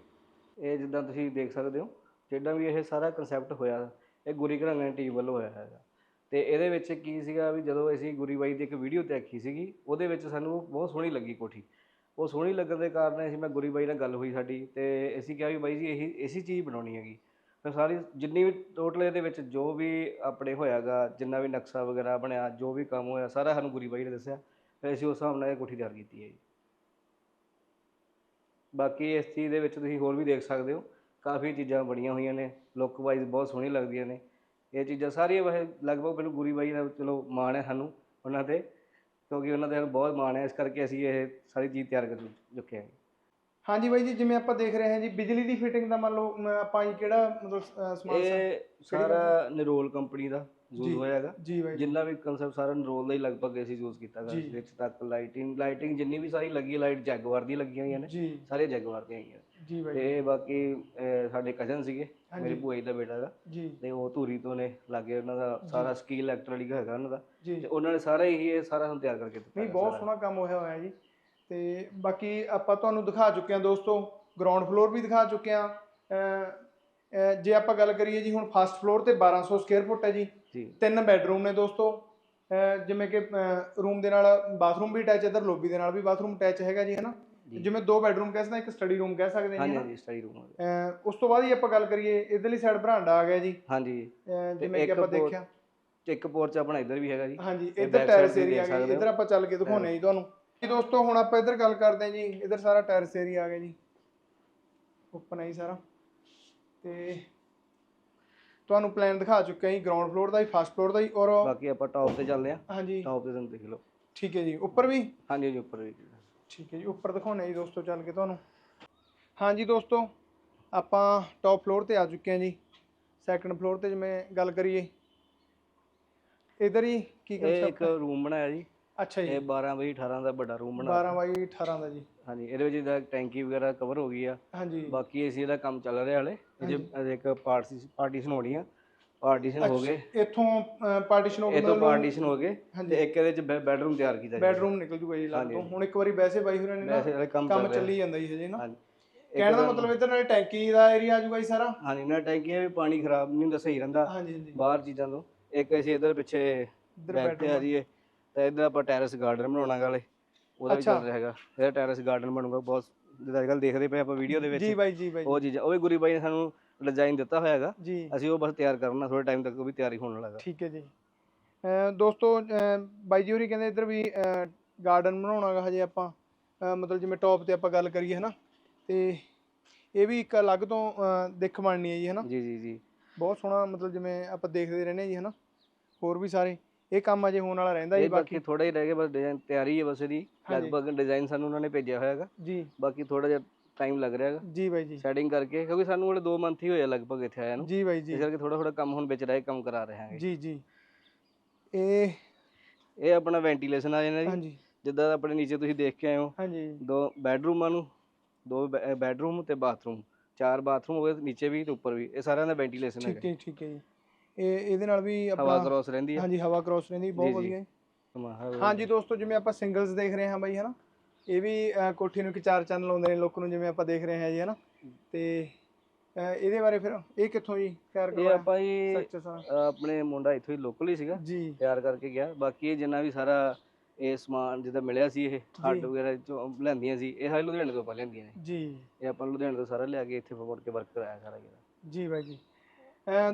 ਇਹ ਜਿੱਦਾਂ ਤੁਸੀਂ ਦੇਖ ਸਕਦੇ ਹੋ ਜਿਹੜਾ ਵੀ ਇਹ ਸਾਰਾ ਕਨਸੈਪਟ ਹੋਇਆ ਇਹ ਗੁਰੀ ਘਰਾਂਗਾਂ ਦੀ ਟੀਮ ਵੱਲੋਂ ਹੋਇਆ ਹੈਗਾ। ਤੇ ਇਹਦੇ ਵਿੱਚ ਕੀ ਸੀਗਾ ਵੀ ਜਦੋਂ ਅਸੀਂ ਗੁਰੀ ਬਾਈ ਦੀ ਇੱਕ ਵੀਡੀਓ ਦੇਖੀ ਸੀਗੀ, ਉਹਦੇ ਵਿੱਚ ਸਾਨੂੰ ਬਹੁਤ ਸੋਹਣੀ ਲੱਗੀ ਕੋਠੀ। ਉਹ ਸੋਹਣੀ ਲੱਗਣ ਦੇ ਕਾਰਨ ਅਸੀਂ ਮੈਂ ਗੁਰੀ ਬਾਈ ਨਾਲ ਗੱਲ ਹੋਈ ਸਾਡੀ ਤੇ ਅਸੀਂ ਕਿਹਾ ਵੀ ਬਾਈ ਜੀ ਇਹੀ, ਇਸੀ ਚੀਜ਼ ਬਣਾਉਣੀ ਹੈਗੀ। ਫਿਰ ਸਾਰੀ ਜਿੰਨੀ ਵੀ ਟੋਟਲ ਇਹਦੇ ਵਿੱਚ ਜੋ ਵੀ ਆਪਣੇ ਹੋਇਆਗਾ, ਜਿੰਨਾ ਵੀ ਨਕਸ਼ਾ ਵਗੈਰਾ ਬਣਿਆ, ਜੋ ਵੀ ਕੰਮ ਹੋਇਆ, ਸਾਰਾ ਸਾਨੂੰ ਗੁਰੀ ਬਾਈ ਨੇ ਦੱਸਿਆ। ਫਿਰ ਅਸੀਂ ਉਸ ਹਿਸਾਬ ਨਾਲ ਇਹ ਕੋਠੀ ਤਿਆਰ ਕੀਤੀ ਹੈ ਜੀ। ਬਾਕੀ ਇਸ ਚੀਜ਼ ਦੇ ਵਿੱਚ ਤੁਸੀਂ ਹੋਰ ਵੀ ਦੇਖ ਸਕਦੇ ਹੋ। ਕਾਫੀ ਚੀਜ਼ਾਂ ਬਣੀਆਂ ਹੋਈਆਂ ਨੇ ਲੁੱਕ ਵਾਈਜ਼ ਬਹੁਤ ਸੋਹਣੀ ਲੱਗਦੀਆਂ ਨੇ। ਇਹ ਚੀਜ਼ਾਂ ਸਾਰੀਆਂ ਵੈਸੇ ਲਗਭਗ ਮੈਨੂੰ ਗੁਰੀ ਬਾਈ ਦਾ ਚਲੋ ਮਾਣ ਹੈ ਸਾਨੂੰ ਉਹਨਾਂ ਤੇ ਕਿਉਂਕਿ ਉਹਨਾਂ ਦੇ ਬਹੁਤ ਮਾਣ ਹੈ ਇਸ ਕਰਕੇ ਅਸੀਂ ਇਹ ਸਾਰੀ ਚੀਜ਼ ਤਿਆਰ ਕਰ ਚੁੱਕੇ ਹਾਂ। ਹਾਂਜੀ ਬਾਈ ਜੀ ਜਿਵੇਂ ਆਪਾਂ ਦੇਖ ਰਹੇ ਹਾਂ ਜੀ ਬਿਜਲੀ ਦੀ ਫਿਟਿੰਗ ਦਾ ਮੰਨ ਲਓ ਆਪਾਂ ਜੀ ਕਿਹੜਾ ਮਤਲਬ ਸਮਾਨ ਇਹ ਸਾਰਾ ਨਿਰੋਲ ਕੰਪਨੀ ਦਾ ਯੂਜ਼ ਜੀ। ਹੋਇਆ ਹੈਗਾ। ਜੀ ਬਾਈ ਜੀ। ਜਿੰਨਾ ਵੀ ਕਨਸੈਪਟ ਸਾਰਾ ਨਿਰੋਲ ਦਾ ਹੀ ਲਗਭਗ ਅਸੀਂ ਯੂਜ਼ ਕੀਤਾ ਹੈਗਾ। ਜੀ। ਵਿੱਚ ਤੱਕ ਲਾਈਟਿੰਗ ਲਾਈਟਿੰਗ ਜਿੰਨੀ ਵੀ ਸਾਰੀ ਲੱਗੀ ਲਾਈਟ ਜੈਗਵਾਰ ਦੀ ਲੱਗੀਆਂ ਹੋਈਆਂ ਨੇ। ਜੀ। ਸਾਰੀਆਂ ਜੈਗਵਾਰ ਦੀਆਂ ਹੈਗੀਆਂ ਜੀ ਬਾਈ। ਤੇ ਬਾਕੀ ਅਹ, ਸਾਡੇ ਕਜ਼ਨ ਸੀਗੇ ਮੇਰੀ ਹਾਂਜੀ। ਭੂਆ ਜੀ ਦਾ ਬੇਟਾ ਜੀ। ਤੇ ਉਹ ਧੂਰੀ ਤੋਂ ਨੇ ਲਾਗੇ ਉਹਨਾਂ ਦਾ ਸਾਰਾ ਸਕਿੱਲ ਇਲੈਕਟ੍ਰੋਨਿਕ ਹੈਗਾ ਉਹਨਾਂ ਦਾ। ਜੀ। ਤੇ ਉਹਨਾਂ ਨੇ ਸਾਰਾ ਹੀ ਇਹ ਸਾਰਾ ਸਾਨੂੰ ਤਿਆਰ ਕਰਕੇ ਦਿੱਤਾ ਨਹੀਂ ਹੈਗਾ ਬਹੁਤ ਸਾਰਾ। ਸੋਹਣਾ ਕੰਮ ਹੋਇਆ ਹੋਇਆ ਜੀ। ਤੇ ਬਾਕੀ ਆਪਾਂ ਤੁਹਾਨੂੰ ਦਿਖਾ ਚੁੱਕੇ ਹਾਂ ਦੋਸਤੋ ਗਰਾਊਂਡ ਫਲੋਰ ਵੀ ਦਿਖਾ ਚੁੱਕੇ ਹਾਂ। ਜੇ ਆਪਾਂ ਗੱਲ ਕਰੀਏ ਜੀ ਹੁਣ ਫਸਟ ਫਲੋਰ ਤੇ 1200 ਸਕੁਅਰ ਫੁੱਟ ਹੈ ਜੀ। ਜੀ। ਤਿੰਨ ਬੈੱਡਰੂਮ ਨੇ ਦੋਸਤੋ। ਜਿਵੇਂ ਕਿ ਰੂਮ ਦੇ ਨਾਲ ਬਾਥਰੂਮ ਵੀ ਅਟੈਚ ਇਧਰ ਲੋਬੀ ਦੇ ਨਾਲ ਵੀ ਬਾਥਰੂਮ ਅਟੈਚ ਹੈਗਾ ਜੀ ਹਨਾ। ਜਿਵੇਂ ਦੋ ਬੈੱਡਰੂਮ ਕਹਿ ਸਕਦੇ ਹਾਂ, ਇੱਕ ਸਟੱਡੀ ਰੂਮ ਕਹਿ ਸਕਦੇ ਹਾਂ ਹਾਂਜੀ ਸਟੱਡੀ ਰੂਮ ਉਸ ਤੋਂ ਬਾਅਦ ਹੀ ਆਪਾਂ ਗੱਲ ਕਰੀਏ ਇਧਰਲੀ ਸਾਈਡ ਬਰਾਂਡਾ ਆ ਗਿਆ ਜੀ। ਹਾਂਜੀ। ਜਿਵੇਂ ਕਿ ਆਪਾਂ ਦੇਖਿਆ। ਇੱਕ ਪੋਰਚ ਆਪਣਾ ਇੱਧਰ ਵੀ ਹੈਗਾ ਜੀ। ਹਾਂਜੀ ਇੱਧਰ ਟੈਰਸ ਏਰੀਆ ਆ ਗਿਆ ਹੋ। ਇੱਧਰ ਆਪਾਂ ਚੱਲ ਕੇ ਦਿਖਾਉਣੇ ਆ ਜੀ ਤੁਹਾਨੂੰ। ਜੀ ਦੋਸਤੋ ਹੁਣ ਆਪਾਂ ਇੱਧਰ ਗੱਲ ਕਰਦੇ ਹਾਂ ਜੀ। ਇੱਧਰ ਸਾਰਾ ਟੈਰਸ ਏਰੀਆ ਆ ਗਿਆ ਜੀ। ਓਪਨ ਹੈ ਜੀ ਸਾਰਾ। ਤੇ ਤੁਹਾਨੂੰ ਪਲਾਨ ਦਿਖਾ ਚੁੱਕੇ ਹਾਂ ਜੀ। ਗਰਾਊਂਡ ਫਲੋਰ ਦਾ ਹੀ ਫਸਟ ਫਲੋਰ ਦਾ ਹੀ ਔਰ ਬਾਕੀ ਆਪਾਂ ਟੌਪ ਤੇ ਚੱਲਦੇ ਆ ਹਾਂਜੀ। ਟੌਪ ਤੇ ਤੁਹਾਨੂੰ ਦੇਖ ਲਓ। ਠੀਕ ਹੈ ਜੀ। ਉੱਪਰ ਵੀ? ਹਾਂਜੀ ਜੀ ਉੱਪਰ ਵੀ। ਠੀਕ ਹੈ ਜੀ ਉੱਪਰ ਦਿਖਾਉਣੇ ਜੀ ਦੋਸਤੋ ਚੱਲ ਕੇ ਤੁਹਾਨੂੰ। ਹਾਂਜੀ ਦੋਸਤੋ ਆਪਾਂ ਟੌਪ ਫਲੋਰ ਤੇ ਆ ਚੁੱਕੇ ਹਾਂ ਜੀ। ਸੈਕੰਡ ਫਲੋਰ ਤੇ ਜਿਵੇਂ ਗੱਲ ਕਰੀਏ। ਇਧਰ ਹੀ ਕੀ ਇਹ ਇੱਕ ਰੂਮ ਬਣਾਇਆ ਜੀ। ਅੱਛਾ ਜੀ। ਇਹ 12 ਬਾਈ 18 ਦਾ ਵੱਡਾ ਰੂਮ ਬਣਾ 12 ਬਾਈ 18 ਦਾ ਜੀ। ਹਾਂਜੀ ਇਹਦੇ ਵਿੱਚ ਇਹਦਾ ਟੈਂਕੀ ਵਗੈਰਾ ਕਵਰ ਹੋ ਗਈ ਆ। ਹਾਂਜੀ। ਬਾਕੀ ਏਸੀ ਦਾ ਕੰਮ ਚੱਲ ਰਿਹਾ ਹਲੇ। ਜੇ ਇੱਕ ਪਾਰਟੀਸ਼ਨ ਹੋਣੀ ਆ। ਪਾਰਟੀਸ਼ਨ ਹੋ ਗਏ। ਇੱਥੋਂ ਪਾਰਟੀਸ਼ਨ ਹੋ ਇਹ ਗਿਆ ਤੋਂ ਪਾਰਟੀਸ਼ਨ ਹੋ ਗਏ। ਤੇ ਇੱਕ ਇਹਦੇ ਚ ਬੈਡਰੂਮ ਤਿਆਰ ਕੀਤਾ ਜੀ ਬੈਡਰੂਮ ਨਿਕਲ ਜੂਗਾ ਜੀ ਲੱਗ ਤੋਂ। ਹੁਣ ਇੱਕ ਵਾਰੀ ਵੈਸੇ ਬਾਈ ਹੋਰਾਂ ਨੇ ਨਾ ਕੰਮ ਚੱਲ ਜਾਂਦਾ ਜੀ ਹਜੇ ਨਾ। ਹਾਂਜੀ। ਕਹਿਣ ਦਾ ਮਤਲਬ ਇਧਰ ਨਾਲੇ ਟੈਂਕੀ ਦਾ ਏਰੀਆ ਆ ਜੂਗਾ ਜੀ ਸਾਰਾ। ਹਾਂਜੀ ਨਾ ਟੈਂਕੀ ਵੀ ਪਾਣੀ ਖਰਾਬ ਨਹੀਂ ਹੁੰਦਾ ਸਹੀ ਰਹਿੰਦਾ ਹਾਂਜੀ ਹਾਂਜੀ। ਬਾਹਰ ਚੀਜ਼ਾਂ ਤੋਂ। ਇੱਕ ਅਸੀਂ ਇਧਰ ਪਿੱਛੇ ਤੇ ਆ ਜੀਏ ਤੇ ਇਧਰ ਆਪਾਂ ਟੈਰੇਸ ਗਾਰਡਨ ਬਣਾਉਣਾ ਗਾਲੇ ਉਹਦਾ ਵੀ ਚੱਲ ਰਿਹਾ ਹੈਗਾ। ਇਹਦਾ ਟੈਰੇਸ ਗਾਰਡਨ ਬਣੂਗਾ ਬਹੁਤ ਜਿੱਦਾਂ ਅੱਜ ਕੱਲ੍ਹ ਦੇਖਦੇ ਪਏ ਆਪਾਂ ਵੀਡੀਓ ਦੇ ਵਿੱਚ। ਜੀ ਬਾਈ ਜੀ ਬਾਈ। ਉਹ ਚੀਜ਼ਾਂ ਉਹ ਵੀ ਗੁਰੀ ਬਾਈ ਨੇ ਸਾਨੂੰ ਡਿਜ਼ਾਈਨ ਦਿੱਤਾ ਹੋਇਆ ਹੈਗਾ। ਜੀ। ਅਸੀਂ ਉਹ ਬਸ ਤਿਆਰ ਕਰਨਾ ਥੋੜੇ ਟਾਈਮ ਤੱਕ ਉਹ ਵੀ ਤਿਆਰੀ ਹੋਣ ਵਾਲਾ ਹੈਗਾ। ਠੀਕ ਹੈ ਜੀ। ਦੋਸਤੋ ਬਾਈ ਜੀ ਹੋਰੀ ਕਹਿੰਦੇ ਇੱਧਰ ਵੀ ਗਾਰਡਨ ਬਣਾਉਣਾਗਾ ਹਜੇ ਆਪਾਂ। ਮਤਲਬ ਜਿਵੇਂ ਟੌਪ ਤੇ ਆਪਾਂ ਗੱਲ ਕਰੀਏ ਹਨਾ। ਤੇ ਇਹ ਵੀ ਇੱਕ ਅਲੱਗ ਤੋਂ ਦਿੱਖ ਬਣਨੀ ਹੈ ਜੀ ਹਨਾ। ਜੀ ਜੀ ਜੀ। ਬਹੁਤ ਸੋਹਣਾ ਮਤਲਬ ਜਿਵੇਂ ਆਪਾਂ ਦੇਖਦੇ ਰਹਿੰਦੇ ਜੀ ਹਨਾ। ਹੋਰ ਵੀ ਸਾਰੇ। ਇਹ ਕੰਮ ਅਜੇ ਹੋਣ ਵਾਲਾ ਰਹਿੰਦਾ ਜੀ ਬਾਕੀ ਥੋੜਾ ਹੀ ਰਹਿ ਗਿਆ ਬਸ ਡਿਜ਼ਾਈਨ ਤਿਆਰੀ ਹੈ ਬਸ ਇਹਦੀ। ਲਗਭਗ ਡਿਜ਼ਾਈਨ ਸਾਨੂੰ ਉਹਨਾਂ ਨੇ ਭੇਜਿਆ ਹੋਇਆ ਹੈਗਾ। ਜੀ। ਬਾਕੀ ਥੋੜਾ ਜਿਹਾ ਟਾਈਮ ਲੱਗ ਰਿਹਾ ਹੈਗਾ। ਜੀ ਬਾਈ ਜੀ। ਸੈਟਿੰਗ ਕਰਕੇ ਕਿਉਂਕਿ ਸਾਨੂੰ ਹਲੇ 2 ਮੰਥ ਹੀ ਹੋਏ ਆ ਲਗਭਗ ਇੱਥੇ ਆਇਆ ਨੂੰ। ਜੀ ਬਾਈ ਜੀ। ਇਸ ਕਰਕੇ ਥੋੜਾ ਥੋੜਾ ਕੰਮ ਹੁਣ ਵਿੱਚ ਰਹਿ ਕੰਮ ਕਰਾ ਰਹੇ ਹਾਂਗੇ। ਜੀ ਜੀ। ਇਹ ਇਹ ਆਪਣਾ ਵੈਂਟੀਲੇਸ਼ਨ ਆ ਜਾਂਦਾ ਜੀ। ਹਾਂਜੀ। ਜਿੱਦਾਂ ਆਪਣੇ ਨੀਚੇ ਤੁਸੀਂ ਦੇਖ ਕੇ ਆਏ ਹੋ। ਹਾਂਜੀ। ਦੋ ਬੈਡਰੂਮਾਂ ਨੂੰ ਦੋ ਬੈਡਰੂਮ ਤੇ ਬਾਥਰੂਮ ਚਾਰ ਬਾਥਰੂਮ ਹੋਵੇ ਨੀਚੇ ਵੀ ਤੇ ਉੱਪਰ ਵੀ। ਇਹ ਸਾਰਿਆਂ ਦਾ ਵੈਂਟੀਲੇਸ਼ਨ ਠੀਕ ਹੈ ਠੀਕ ਹੈ ਜੀ। ਇਹ ਇਹਦੇ ਨਾਲ ਵੀ ਹਵਾ ਆਪਣਾ ਕ੍ਰੋਸ ਰਹਿੰਦੀ ਹੈ। ਹਾਂਜੀ ਹਵਾ ਕ੍ਰੋਸ ਰਹਿੰਦੀ ਬਹੁਤ। ਵਧੀਆ ਜੀ। ਹਵਾ- ਹਵਾ- ਹਾਂਜੀ ਦੋਸਤੋ ਜਿਵੇਂ ਆਪਾਂ ਸਿੰਗਲਸ ਦੇਖ ਰਹੇ ਹਾਂ ਬਾਈ ਹਨਾ? ਇਹ ਵੀ ਕੋਠੀ ਨੂੰ ਕਿ ਚਾਰ ਚੰਨ ਲਾਉਂਦੇ ਨੇ ਲੋਕ ਨੂੰ ਜਿਵੇਂ ਆਪਾਂ ਦੇਖ ਰਹੇ ਹਾਂ ਜੀ ਹਨਾ? ਤੇ ਇਹਦੇ ਬਾਰੇ ਫਿਰ ਇਹ ਕਿੱਥੋਂ ਜੀ? ਤਿਆਰ ਇਹ ਕਰਵਾਇਆ। ਆਪਾਂ ਜੀ ਆਪਣੇ ਮੁੰਡਾ ਇੱਥੋਂ ਹੀ ਲੋਕਲ ਹੀ ਸੀਗਾ। ਜੀ। ਤਿਆਰ ਕਰਕੇ ਗਿਆ। ਬਾਕੀ ਇਹ ਜਿੰਨਾ ਵੀ ਸਾਰਾ ਇਹ ਸਮਾਨ ਜਿੱਦਾਂ ਮਿਲਿਆ ਸੀ ਇਹ ਹੱਡ ਵਗੈਰਾ ਚੋਂ ਲੈਂਦੀਆਂ ਸੀ ਇਹ ਸਾਰੇ ਲੁਧਿਆਣੇ ਤੋਂ ਆਪਾਂ ਲੈਂਦੀਆਂ ਨੇ। ਜੀ। ਇਹ ਆਪਾਂ ਲੁਧਿਆਣੇ ਤੋਂ ਸਾਰਾ ਲਿਆ ਕੇ ਇੱਥੇ ਮੁੜ ਕੇ ਵਰਕ ਕਰਾਇਆ ਸਾਰਾ ਇਹਦਾ ਜੀ ਬਾਈ ਜੀ।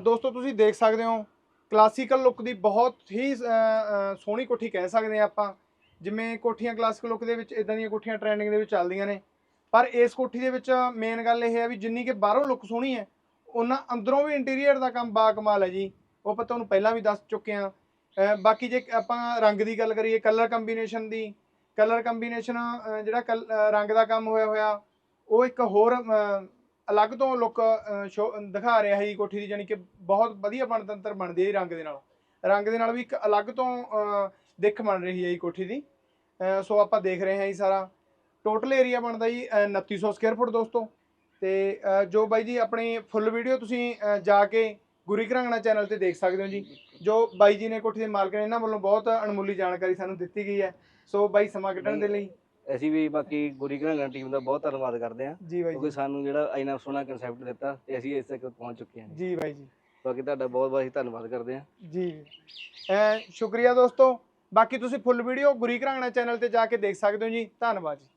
ਦੋਸਤੋ ਤੁਸੀਂ ਦੇਖ ਸਕਦੇ ਹੋ ਕਲਾਸੀਕਲ ਲੁੱਕ ਦੀ ਬਹੁਤ ਹੀ ਸੋਹਣੀ ਕੋਠੀ ਕਹਿ ਸਕਦੇ ਆ ਆਪਾਂ। ਜਿਵੇਂ ਕੋਠੀਆਂ ਕਲਾਸਿਕ ਲੁੱਕ ਦੇ ਵਿੱਚ ਇਦਾਂ ਦੀਆਂ ਕੋਠੀਆਂ ਟ੍ਰੈਂਡਿੰਗ ਦੇ ਵਿੱਚ ਚੱਲਦੀਆਂ ਨੇ। ਪਰ ਇਸ ਕੋਠੀ ਦੇ ਵਿੱਚ ਮੇਨ ਗੱਲ ਇਹ ਹੈ ਵੀ ਜਿੰਨੀ ਕਿ ਬਾਹਰੋਂ ਲੁੱਕ ਸੋਹਣੀ ਹੈ, ਉਹਨਾਂ ਅੰਦਰੋਂ ਵੀ ਇੰਟੀਰੀਅਰ ਦਾ ਕੰਮ ਬਾਕਮਾਲ ਹੈ ਜੀ। ਉਹ ਆਪਾਂ ਤੁਹਾਨੂੰ ਪਹਿਲਾਂ ਵੀ ਦੱਸ ਚੁੱਕੇ ਆ ਬਾਕੀ ਜੇ ਆਪਾਂ ਰੰਗ ਦੀ ਗੱਲ ਕਰੀਏ ਕਲਰ ਕੰਬੀਨੇਸ਼ਨ ਦੀ ਕਲਰ ਕੰਬੀਨੇਸ਼ਨ ਜਿਹੜਾ ਕਲ- ਰੰਗ ਦਾ ਕੰਮ ਹੋਇਆ ਹੋਇਆ, ਉਹ ਇੱਕ ਹੋਰ ਅਲੱਗ ਤੋਂ ਲੁੱਕ ਦਿਖਾ ਰਿਹਾ ਹੈ ਜੀ ਕੋਠੀ ਦੀ ਜਾਨੀ ਕਿ ਬਹੁਤ ਵਧੀਆ ਬਣਤੰਤਰ ਬਣਦੀ ਹੈ ਜੀ ਰੰਗ ਦੇ ਨਾਲ। ਰੰਗ ਦੇ ਨਾਲ ਵੀ ਇੱਕ ਅਲੱਗ ਤੋਂ ਦਿੱਖ ਬਣ ਰਹੀ ਹੈ ਜੀ ਕੋਠੀ ਦੀ। ਸੋ ਆਪਾਂ ਦੇਖ ਰਹੇ ਹਾਂ ਜੀ ਸਾਰਾ। ਟੋਟਲ ਏਰੀਆ ਬਣਦਾ ਜੀ ਅਹ, 2900 ਸਕੁਅਰ ਫੁੱਟ ਦੋਸਤੋ। ਤੇ ਜੋ ਬਾਈ ਜੀ ਆਪਣੀ ਫੁੱਲ ਵੀਡੀਓ ਤੁਸੀਂ ਜਾ ਕੇ ਗੁਰੀ ਘਰਾਂਗਣਾ ਚੈਨਲ ਤੇ ਦੇਖ ਸਕਦੇ ਹੋ ਜੀ। ਜੋ ਬਾਈ ਜੀ ਨੇ ਕੋਠੀ ਦੇ ਮਾਲਕ ਨੇ ਇਹਨਾਂ ਵੱਲੋਂ ਬਹੁਤ ਅਣਮੁੱਲੀ ਜਾਣਕਾਰੀ ਸਾਨੂੰ ਦਿੱਤੀ ਗਈ ਹੈ। ਸੋ ਬਾਈ ਸਮਾਂ ਕੱਢਣ ਦੇ ਲਈ। ਅਸੀਂ ਵੀ ਬਾਕੀ ਗੁਰੀ ਘਰਾਂਗਾਂ ਟੀਮ ਦਾ ਬਹੁਤ ਧੰਨਵਾਦ ਕਰਦੇ ਹਾਂ। ਕਿਉਂਕਿ ਸਾਨੂੰ ਜਿਹੜਾ ਇੰਨਾ ਸੋਹਣਾ ਕਨਸੈਪਟ ਦਿੱਤਾ ਤੇ ਅਸੀਂ ਇਸ ਤੱਕ ਪਹੁੰਚ ਚੁੱਕੇ ਹਾਂ ਜੀ ਬਾਈ ਜੀ। ਬਾਕੀ ਤੁਹਾਡਾ ਬਹੁਤ ਬਹੁਤ ਅਸੀਂ ਧੰਨਵਾਦ ਕਰਦੇ ਹਾਂ। ਜੀ। ਸ਼ੁਕਰੀਆ ਦੋਸਤੋ। ਬਾਕੀ ਤੁਸੀਂ full video Guri Gharangna channel ਤੇ ਜਾ ਕੇ ਦੇਖ ਸਕਦੇ ਹੋ ਜੀ। ਧੰਨਵਾਦ ਜੀ।